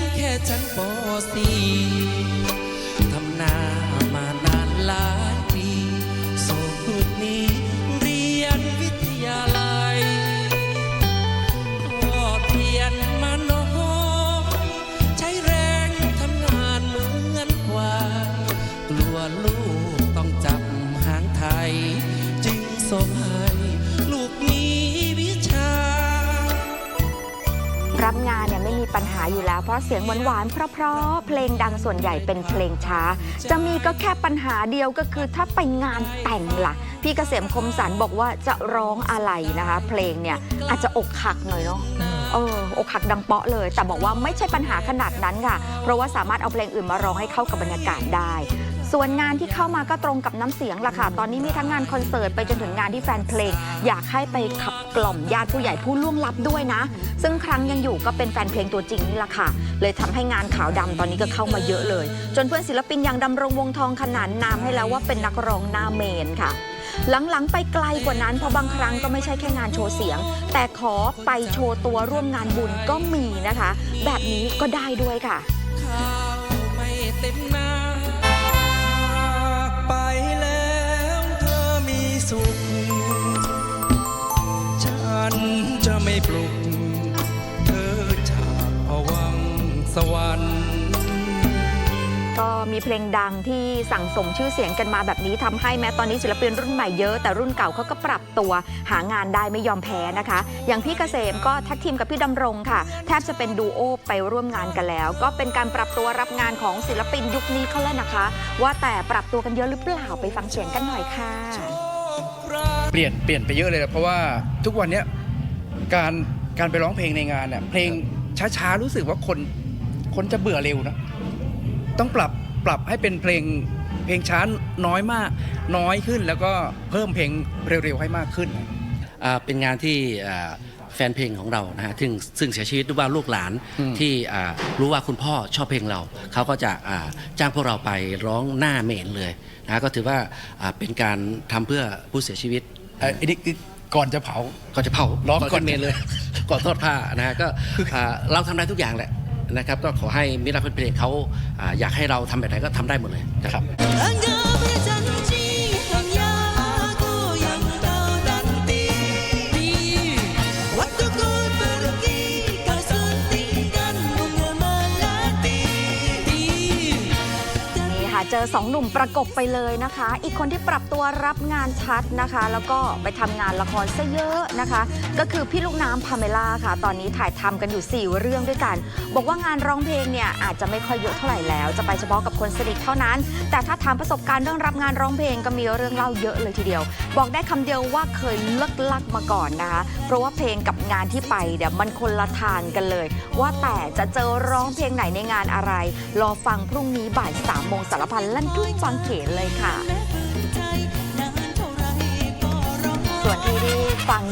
ังแค่ชั้นป .4 ทำนามานานหลายปีสูตรนี้เรียนวิทยาลัยก็เทียนมาน้อยใช้แรงทำงานเหมือนควายกลัวลูกต้องจับหางไทย จึงส่งให้ลูกมีวิชา รับงาน มีปัญหาอยู่แล้ว เพราะเสียงหวานๆเพราะๆเพลงดังส่วนใหญ่เป็นเพลงช้า จะมีก็แค่ปัญหาเดียวก็คือถ้าไปงานแต่งล่ะ พี่เกษมคมสันบอกว่าจะร้องอะไรนะคะ เพลงเนี่ยอาจจะอกหักหน่อยเนาะเอออกหักดังเปาะเลย แต่บอกว่าไม่ใช่ปัญหาขนาดนั้นค่ะ เพราะว่าสามารถเอาเพลงอื่นมาร้องให้เข้ากับบรรยากาศได้ ส่วนงานที่เข้ามาก็ตรงกับน้ำเสียงล่ะค่ะ ตอนนี้มีทั้งงานคอนเสิร์ตไปจนถึงงานที่แฟนเพลง อยากให้ไปขับ กล่อมญาติผู้ใหญ่ผู้ล่วงลับด้วยนะ ซึ่งครั้งยังอยู่ก็เป็นแฟนเพลงตัวจริงนี่แหละค่ะ เลยทำให้งานขาวดำตอนนี้ก็เข้ามาเยอะเลย จนเพื่อนศิลปินอย่างดำรงวงทองขนานนามให้แล้วว่าเป็นนักร้องหน้าเมนค่ะหลังๆ ไปไกลกว่านั้นเพราะบางครั้งก็ไม่ใช่แค่งานโชว์เสียง แต่ขอไปโชว์ตัวร่วมงานบุญก็มีนะคะ แบบนี้ก็ได้ด้วยค่ะ สวรรค์ ก็มีเพลงดังที่สั่งสมชื่อเสียงกันมาแบบนี้ทำให้แม้ตอนนี้ศิลปินรุ่นใหม่เยอะ แต่รุ่นเก่าเขาก็ปรับตัวหางานได้ไม่ยอมแพ้นะคะ อย่างพี่เกษมก็แท็กทีมกับพี่ดำรงค่ะ แทบจะเป็นดูโอไปร่วมงานกันแล้ว ก็เป็นการปรับตัวรับงานของศิลปินยุคนี้เขาแล้วนะคะ ว่าแต่ปรับตัวกันเยอะหรือเปล่าไปฟังเสียงกันหน่อยค่ะ เปลี่ยนเปลี่ยนไปเยอะเลยนะเพราะว่าทุกวันเนี้ยการการไปร้องเพลงในงานเนี่ยเพลงช้าๆรู้สึกว่าคน คนจะเบื่อเร็วนะต้องปรับปรับให้เป็นเพลงเพลงช้าน้อยมาก น้อยขึ้นแล้วก็เพิ่มเพลงเร็วๆให้มากขึ้นอ่าเป็นงานที่อ่าแฟนเพลงของเรานะฮะซึ่งซึ่งเสียชีวิตหรือว่าลูกหลานอืมที่อ่ารู้ว่าคุณพ่อชอบเพลงเรา เขาก็จะอ่าจ้างพวกเราไปร้องหน้าเมนเลยนะก็ถือว่าอ่าเป็นการทำเพื่อผู้เสียชีวิตเอ่ออันนี้คือก่อนจะเผาก็จะเผาร้องก่อนขึ้นเมนเลย ก่อนทอดผ้านะฮะก็อ่าเราทำได้ทุกอย่างแหละ นะครับ ก็ขอให้มิตรรักแฟนเพลงเขาอ่าอยากให้เราทำแบบไหนก็ทำได้หมดเลยครับ เจอสองหนุ่มประกบไปเลยนะคะ อีกคนที่ปรับตัวรับงานชัดนะคะ แล้วก็ไปทำงานละครซะเยอะนะคะ ก็คือพี่ลูกน้ำพาเมล่าค่ะ ตอนนี้ถ่ายทำกันอยู่ 4 เรื่องด้วยกัน บอกว่างานร้องเพลงเนี่ยอาจจะไม่ค่อยเยอะเท่าไหร่แล้ว จะไปเฉพาะกับคนสนิทเท่านั้น แต่ถ้าถามประสบการณ์เรื่องรับงานร้องเพลงก็มีเรื่องเล่าเยอะเลยทีเดียว บอกได้คำเดียวว่าเคยเลิกลักมาก่อนนะคะ เพราะว่าเพลงกับงานที่ไปเนี่ยมันคนละทางกันเลย ว่าแต่จะเจอร้องเพลงไหนในงานอะไร รอฟังพรุ่งนี้บ่ายสามโมงสารพฟันลั่นทุ่งฟังเขนเลยค่ะ ส่วนที่ที่ฟัง